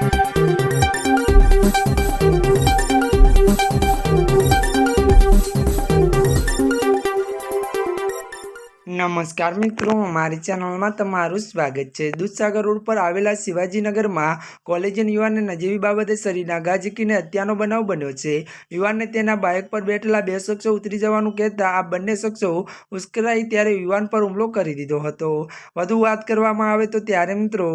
Thank you. નમસ્કાર મિત્રો, મારી ચેનલમાં તમારું સ્વાગત છે. દૂધસાગર રોડ પર આવેલા શિવાજીનગરમાં કોલેજિયન યુવાનને નજીવી બાબતે શરીરના ગા ઝીકીને હત્યાનો બનાવ બન્યો છે. યુવાનને તેના બાઇક પર બેઠેલા બે શખ્સો ઉતરી જવાનું કહેતા આ બંને શખ્સો ઉશ્કેરાઈ ત્યારે યુવાન પર હુમલો કરી દીધો હતો. વધુ વાત કરવામાં આવે તો ત્યારે મિત્રો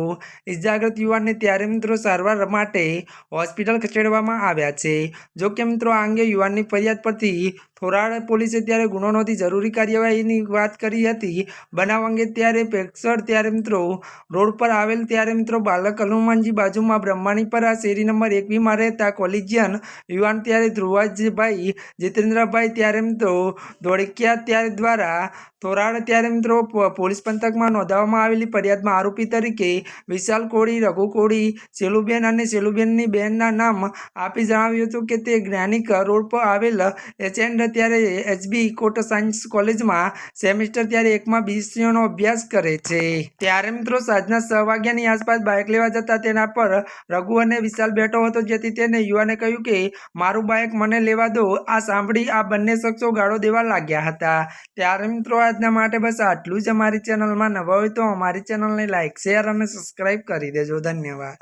ઇજાગ્રત યુવાનને ત્યારે મિત્રો સારવાર માટે હોસ્પિટલ ખસેડવામાં આવ્યા છે. જો કે મિત્રો, આ અંગે યુવાનની ફરિયાદ પરથી થોરાડ પોલીસે ત્યારે ગુનો નોંધી જરૂરી કાર્યવાહીની વાત કરી હતી. બનાવ અંગે ત્યારે પેક્સર ત્યારે મિત્રો રોડ પર આવેલ ત્યારે મિત્રો બાલક હનુમાનજી બાજુમાં બ્રહ્માણી પર આ શેરી નંબર એકવીમાં રહેતા કોલેજિયન યુવાન ત્યારે ધ્રુવાજીભાઈ જીતેન્દ્રભાઈ ત્યારે મિત્રો ધોળકિયા ત્યારે દ્વારા થોરાડ ત્યારે મિત્રો પોલીસ પંથકમાં નોંધાવવામાં આવેલી ફરિયાદમાં આરોપી તરીકે વિશાલ કોળી, રઘુ કોળી સેલુબેન અને સેલુબેનની બહેનના નામ આપી જણાવ્યું હતું કે તે જ્ઞાનિક રોડ પર આવેલ એચએન્ડ ત્યારે એચબી કોટ સાયન્સ કોલેજમાં સેમિસ્ટર ત્યારે એકમાં બીસીઓનો અભ્યાસ કરે છે. ત્યારે મિત્રો સાંજના છ વાગ્યાની આસપાસ બાઇક લેવા જતા તેના પર રઘુ અને વિશાલ બેઠો હતો, જેથી તેને યુવાને કહ્યું કે, મારું બાઇક મને લેવા દો, આ સાંભળી આ બંને શખ્સો ગાળો દેવા લાગ્યા હતા. ત્યારે મિત્રો આજના માટે બસ આટલું જ અમારી ચેનલમાં નવા હોય તો અમારી ચેનલને લાઇક, શેર અને સબસ્ક્રાઈબ કરી દેજો. ધન્યવાદ.